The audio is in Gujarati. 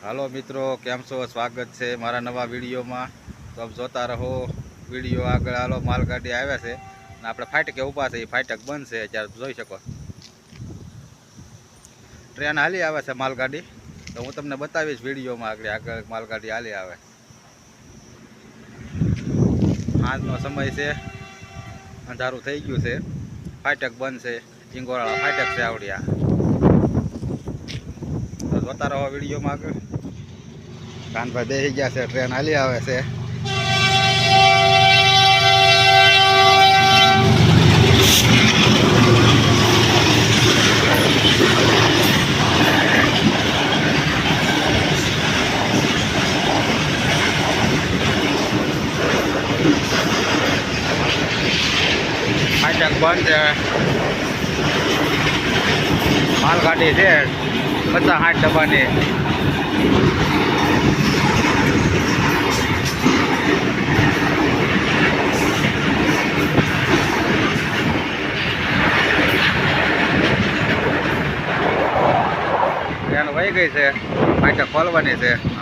હાલો મિત્રો, કેમ છો? સ્વાગત છે મારા નવા વિડીયોમાં. તો આપ જોતા રહો, વીડિયો આગળ હાલો, માલગાડી આવ્યા છે અને આપણે ફાટકે ઊભા છે, એ ફાટક બંધ છે જોઈ શકો. ટ્રેન હાલી આવે છે માલગાડી. તો હું તમને બતાવીશ વિડીયોમાં આગળ આગળ માલગાડી હાલી આવે. સાંજનો સમય છે, અંધારું થઈ ગયું છે. ફાટક બંધ છે ઇંગોરાળા ફાટક છે આવડિયા. જોતા રહો વિડીયોમાં આગળ. કાનભાઈ બેસી ગયા છે ટ્રેન હાલી આવે છે. ફાટક બંધ છે. માલગાડી છે. પચાસ સાઠ ડબ્બાની વહી ગઈ છે. ફાટક ખોલવાની છે.